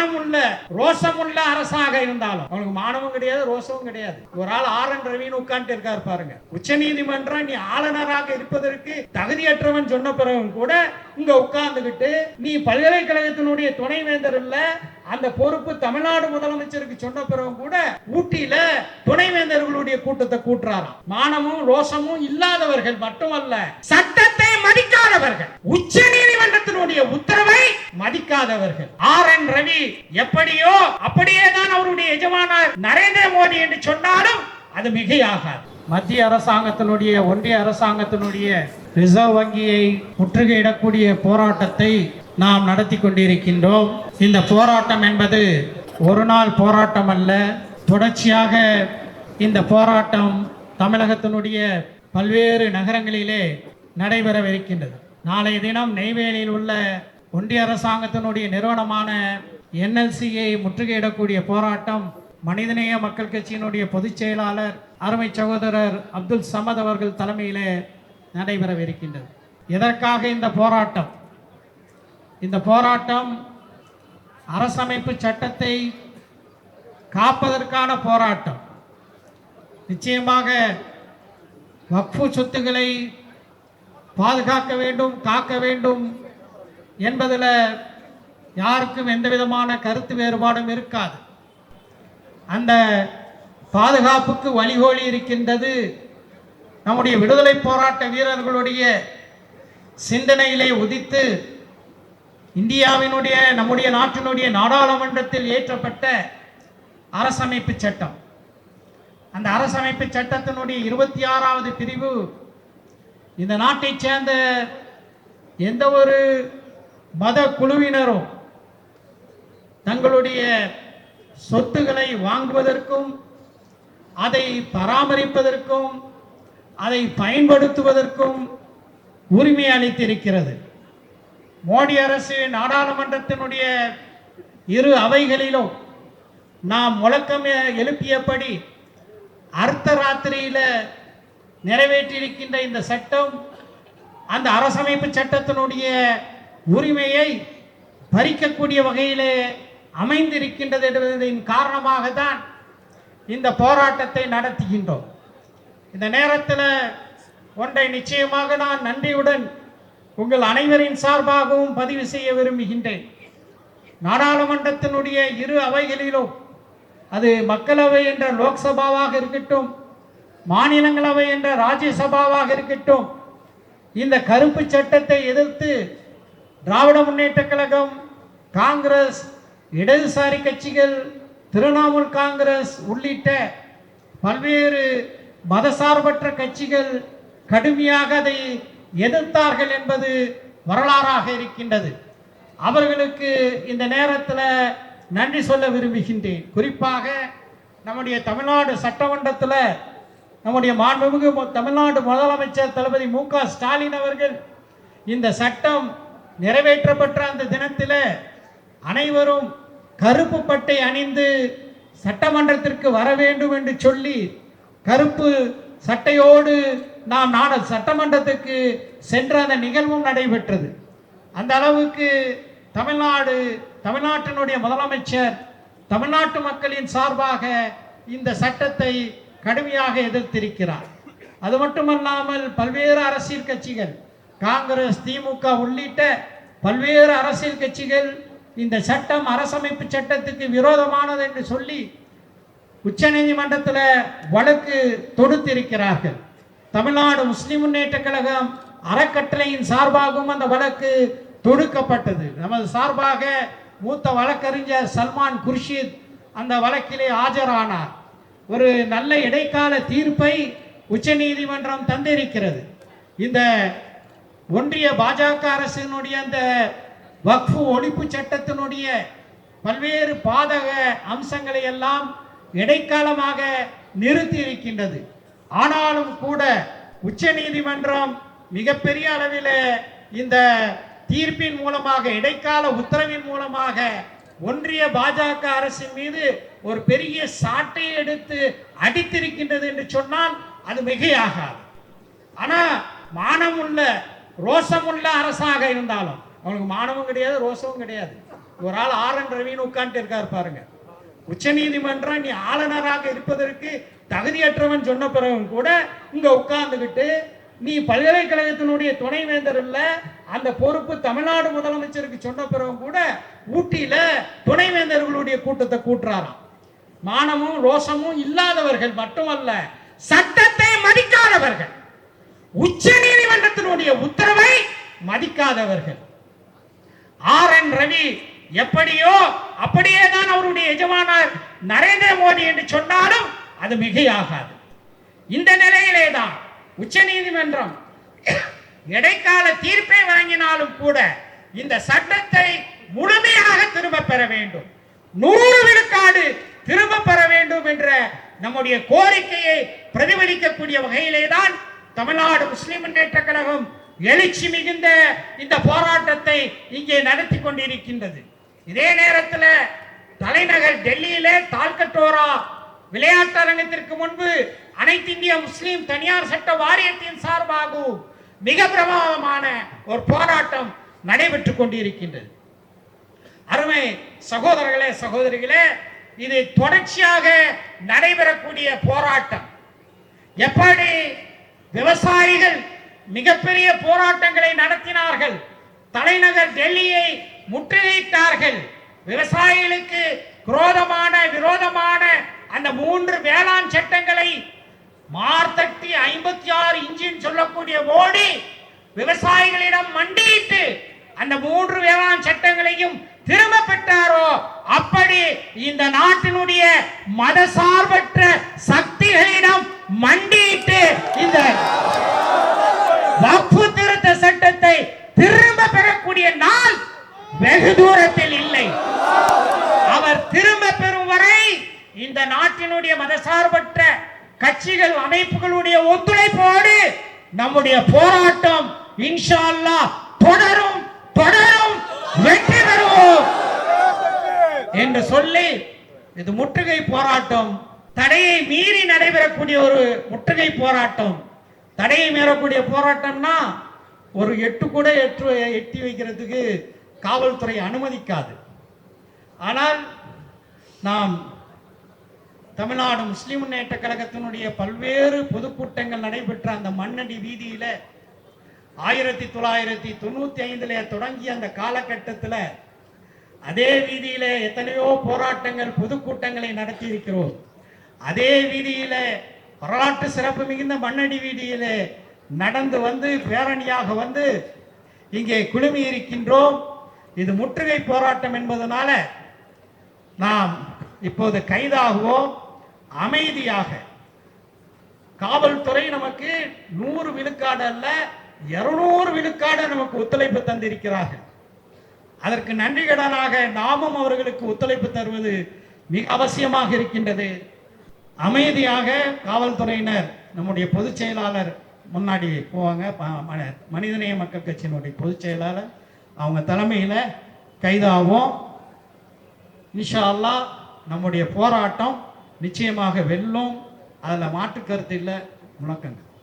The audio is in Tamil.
மானம் உள்ள ரோசம் உள்ள அரசாக இருந்தாலும். அவனுக்கு மானமும் கிடையாது ரோசமும் கிடையாது. ஒரு ஆள் ஆர் என் ரவின்னு உட்கார்ந்து இருக்காரு பாருங்க. உச்ச நீதிமன்றம் நீ ஆளுநராக இருப்பதற்கு தகுதியற்றவன் சொன்ன பிறகும் கூட இங்க உட்கார்ந்துகிட்டு நீ பல்கலைக்கழகத்தினுடைய துணைவேந்தர் இல்ல அந்த பொறுப்பு தமிழ்நாடு முதலமைச்சருக்கு சொன்ன பிறகு கூட ஊட்டியில துணைவேந்தர்களுடைய கூட்டத்தை கூட்டுறாராம். மானமும் ரோசமும் இல்லாதவர்கள் மட்டுமல்ல சட்டத்தை மதிக்காதவர்கள். உச்ச சட்டத்தினுடைய உத்தரவை மதிக்காதவர்கள். ஆர். என். ரவி எப்படியோ அப்படியே தான் அவருடைய எஜமானர் நரேந்திர மோடி என்று சொன்னாலும் அது மிகையாகாது. மத்திய அரசாங்கத்தினுடைய ஒன்றிய அரசாங்கத்தினுடைய ரிசர்வ் வங்கியை முற்றுகையிடக்கூடிய போராட்டத்தை நாம் நடத்தி கொண்டிருக்கின்றோம். இந்த போராட்டம் என்பது ஒரு நாள் போராட்டம் அல்ல தொடர்ச்சியாக இந்த போராட்டம் தமிழகத்தினுடைய பல்வேறு நகரங்களிலே நடைபெறவிருக்கின்றது. நாளைய தினம் நெய்வேலியில் உள்ள ஒன்றிய அரசாங்கத்தினுடைய நிறுவனமான என்எல்சியை முற்றுகையிடக்கூடிய போராட்டம் மனிதநேய மக்கள் கட்சியினுடைய பொதுச் செயலாளர் அருமை சகோதரர் அப்துல் சமத் அவர்கள் தலைமையிலே நடைபெறவிருக்கின்றது. எதற்காக இந்த போராட்டம்? இந்த போராட்டம் அரசமைப்பு சட்டத்தை காப்பதற்கான போராட்டம். நிச்சயமாக வக்ஃபு சொத்துக்களை பாதுகாக்க வேண்டும் காக்க வேண்டும் என்பதில் யாருக்கும் எந்த விதமான கருத்து வேறுபாடும் இருக்காது. அந்த பாதுகாப்புக்கு வழிகோலி இருக்கின்றது நம்முடைய விடுதலை போராட்ட வீரர்களுடைய சிந்தனையிலே உதித்து இந்தியாவினுடைய நம்முடைய நாட்டினுடைய நாடாளுமன்றத்தில் இயற்றப்பட்ட அரசமைப்பு சட்டம். அந்த அரசமைப்பு சட்டத்தினுடைய இருபத்தி ஆறாவது பிரிவு இந்த நாட்டைச் சேர்ந்த எந்த ஒரு மத குழுவினரும் தங்களுடைய சொத்துக்களை வாங்குவதற்கும் அதை பராமரிப்பதற்கும் அதை பயன்படுத்துவதற்கும் உரிமை அளித்திருக்கிறது. மோடி அரசு நாடாளுமன்றத்தினுடைய இரு அவைகளிலும் நாம் முழக்கம் எழுப்பியபடி அர்த்த ராத்திரியில நிறைவேற்றியிருக்கின்ற இந்த சட்டம் அந்த அரசமைப்பு சட்டத்தினுடைய உரிமையை பறிக்கக்கூடிய வகையிலே அமைந்திருக்கின்றது என்பதன் காரணமாக தான் இந்த போராட்டத்தை நடத்துகின்றோம். இந்த நேரத்தில் ஒன்றை நிச்சயமாக நான் நன்றியுடன் உங்கள் அனைவரின் சார்பாகவும் பதிவு செய்ய விரும்புகின்றேன். நாடாளுமன்றத்தினுடைய இரு அவைகளிலும் அது மக்களவை என்ற லோக்சபாவாக இருக்கட்டும் மாநிலங்களவை என்ற ராஜ்யசபாவாக இருக்கட்டும் இந்த கருப்பு சட்டத்தை எதிர்த்து திராவிட முன்னேற்ற கழகம் காங்கிரஸ் இடதுசாரி கட்சிகள் திரிணாமுல் காங்கிரஸ் உள்ளிட்ட பல்வேறு மதசார்பற்ற கட்சிகள் கடுமையாக அதை எதிர்த்தார்கள் என்பது வரலாறாக இருக்கின்றது. அவர்களுக்கு இந்த நேரத்தில் நன்றி சொல்ல விரும்புகின்றேன். குறிப்பாக நம்முடைய தமிழ்நாடு சட்டமன்றத்தில் நம்முடைய மாண்புமிகு தமிழ்நாடு முதலமைச்சர் தளபதி மு க ஸ்டாலின் அவர்கள் இந்த சட்டம் நிறைவேற்றப்பட்ட அந்த தினத்தில் அனைவரும் கருப்பு பட்டை அணிந்து சட்டமன்றத்திற்கு வர வேண்டும் என்று சொல்லி கருப்பு சட்டையோடு நாம் நாட சட்டமன்றத்துக்கு சென்ற அந்த நிகழ்வும் நடைபெற்றது. அந்த அளவுக்கு தமிழ்நாடு தமிழ்நாட்டினுடைய முதலமைச்சர் தமிழ்நாட்டு மக்களின் சார்பாக இந்த சட்டத்தை கடுமையாக எதிர்த்திருக்கிறார். அது மட்டுமல்லாமல் பல்வேறு அரசியல் கட்சிகள் காங்கிரஸ் திமுக உள்ளிட்ட பல்வேறு அரசியல் கட்சிகள் இந்த சட்டம் அரசமைப்பு சட்டத்துக்கு விரோதமானது என்று சொல்லி உச்சநீதிமன்றத்தில் வழக்கு தொடுத்திருக்கிறார்கள். தமிழ்நாடு முஸ்லிம் முன்னேற்ற கழகம் அறக்கட்டளையின் சார்பாகவும் அந்த வழக்கு தொடுக்கப்பட்டது. நமது சார்பாக மூத்த வழக்கறிஞர் சல்மான் குர்ஷித் அந்த வழக்கிலே ஆஜரானார். ஒரு நல்ல இடைக்கால தீர்ப்பை உச்சநீதிமன்றம் தந்திருக்கிறது. இந்த ஒன்றிய பாஜக அரசினுடைய அந்த வக்ஃபு ஒழிப்பு சட்டத்தினுடைய பல்வேறு பாதக அம்சங்களை எல்லாம் இடைக்காலமாக நிறுத்தி இருக்கின்றது. ஆனாலும் கூட உச்சநீதிமன்றம் மிகப்பெரிய அளவில் இந்த தீர்ப்பின் மூலமாக இடைக்கால உத்தரவின் மூலமாக ஒன்றிய பாஜக அரசின் மீது ஒரு பெரிய சாட்டை எடுத்து அடித்திருக்கின்றது என்று சொன்னால் அது மிகையாகாது. ஆனா மானம் உள்ள ரோசம் உள்ள அரசாக இருந்தாலும் அவனுக்கு மானமும் கிடையாது ரோசமும் கிடையாது. ஒரு ஆள் ஆர் என் ரவின்னு உட்காந்துட்டு இருக்காரு பாருங்க. உச்ச நீதிமன்றம் நீ ஆளுநராக இருப்பதற்கு தகுதியற்றவன் சொன்ன பிறகும் கூட இங்க உட்கார்ந்துக்கிட்டு நீ பல்கலைக்கழகத்தினுடைய துணைவேந்தர் இல்லை அந்த பொறுப்பு தமிழ்நாடு முதலமைச்சருக்கு சொன்ன பிறகு கூட ஊட்டியில துணைவேந்தர்களுடைய கூட்டத்தை கூட்டுறாராம். மானமும் ரோஷமும் இல்லாதவர்கள் மட்டுமல்ல சட்டத்தை மதிக்காதவர்கள். உச்ச நீதிமன்றத்தினுடைய உத்தரவை மதிக்காதவர்கள். ஆர் என் ரவி எப்படியோ அப்படியே தான் அவருடைய எஜமானார் நரேந்திர மோடி என்று சொன்னாலும் அது மிகையாகாது. இந்த நிலையிலே தான் உச்ச நீதிமன்றம் இடைக்கால தீர்ப்பை வழங்கினாலும் கூட இந்த சட்டத்தை முழுமையாக திரும்ப பெற வேண்டும். நூறு விழுக்காடு திரும்ப பெற வேண்டும் என்ற நம்முடைய கோரிக்கையை பிரதிபலிக்கக்கூடிய வகையிலே தான் தமிழ்நாடு முஸ்லிம் முன்னேற்ற கழகம் எழுச்சி மிகுந்த இந்த போராட்டத்தை இங்கே நடத்தி கொண்டிருக்கின்றது. இதே நேரத்தில் தலைநகர் டெல்லியிலே தால்கட்டோரா விளையாட்டரங்கத்திற்கு முன்பு அனைத்து இந்திய முஸ்லிம் தனியார் சட்ட வாரியத்தின் சார்பாகவும் மிக பிரமாதமான ஒரு போராட்டம் நடைபெற்று கொண்டிருக்கின்றது. அருமை சகோதரர்களே சகோதரிகளே இது தொடர்ச்சியாக நடைபெறக்கூடிய போராட்டம். எப்படி விவசாயிகள் மிகப்பெரிய போராட்டங்களை நடத்தினார்கள்? தலைநகர் டெல்லியை முற்றுகையிட்டார்கள். விவசாயிகளுக்கு குரோதமான விரோதமான அந்த மூன்று வேளாண் சட்டங்களை மார்த்தட்டி ஐம்பத்தி ஆறு இன்ஜின் சொல்லக்கூடிய மோடி விவசாயிகளிடம் மண்டியிட்டு அந்த மூன்று வேளாண் சட்டங்களையும் திரும்ப பெற்றாரோ அப்படி இந்த நாட்டினுடைய மதசார்பற்ற சக்திகளிடம் மண்டியிட்டு இந்த வக்ஃபு திருத்த சட்டத்தை திரும்ப பெறக்கூடிய நாள் வெகு தூரத்தில் இல்லை. அவர் திரும்ப பெறும் வரை இந்த நாட்டினுடைய மதசார்பற்ற கட்சிகள் அமைப்புகளுடைய ஒத்துழைப்போடு நம்முடைய போராட்டம் இன்ஷா அல்லாஹ் தொடரும் தொடரும் வெற்றி பெறுவோம். என்று சொல்லி இது முற்றுகை போராட்டம். தடையை மீறி நடைபெறக்கூடிய ஒரு முற்றுகை போராட்டம். தடையை மீறக்கூடிய போராட்டம்னா ஒரு எட்டு கூட எட்டு எட்டி வைக்கிறதுக்கு காவல்துறை அனுமதிக்காது. ஆனால் நாம் தமிழ்நாடு முஸ்லிம் முன்னேற்ற கழகத்தினுடைய பல்வேறு பொதுக்கூட்டங்கள் நடைபெற்ற அந்த மண்ணடி வீதியில ஆயிரத்தி தொள்ளாயிரத்தி தொண்ணூத்தி ஐந்துல தொடங்கிய அந்த காலகட்டத்தில் அதே வீதியில எத்தனையோ போராட்டங்கள் பொதுக்கூட்டங்களை நடத்தி இருக்கிறோம் அதே வீதியில வரலாற்று சிறப்பு மிகுந்த மண்ணடி வீதியில நடந்து வந்து பேரணியாக வந்து இங்கே குழுமி இருக்கின்றோம். இது முற்றுகை போராட்டம் என்பதனால நாம் இப்போது கைதாகுவோம். அமைதியாக. காவல்துறை நமக்கு நூறு விழுக்காடு அல்ல இருநூறு விழுக்காடு நமக்கு ஒத்துழைப்பு தந்திருக்கிறார்கள். அதற்கு நன்றி கடனாக நாமும் அவர்களுக்கு ஒத்துழைப்பு தருவது மிக அவசியமாக இருக்கின்றது. அமைதியாக காவல்துறையினர் நம்முடைய பொதுச் செயலாளர் முன்னாடி போவாங்க மனிதநேய மக்கள் கட்சியினுடைய பொதுச் செயலாளர். அவங்க தலைமையில் கைதாகும் இன்ஷா அல்லாஹ் நம்முடைய போராட்டம் நிச்சயமாக வெல்லும். அதில் மாற்று கருத்து இல்லை முழக்கங்கள்.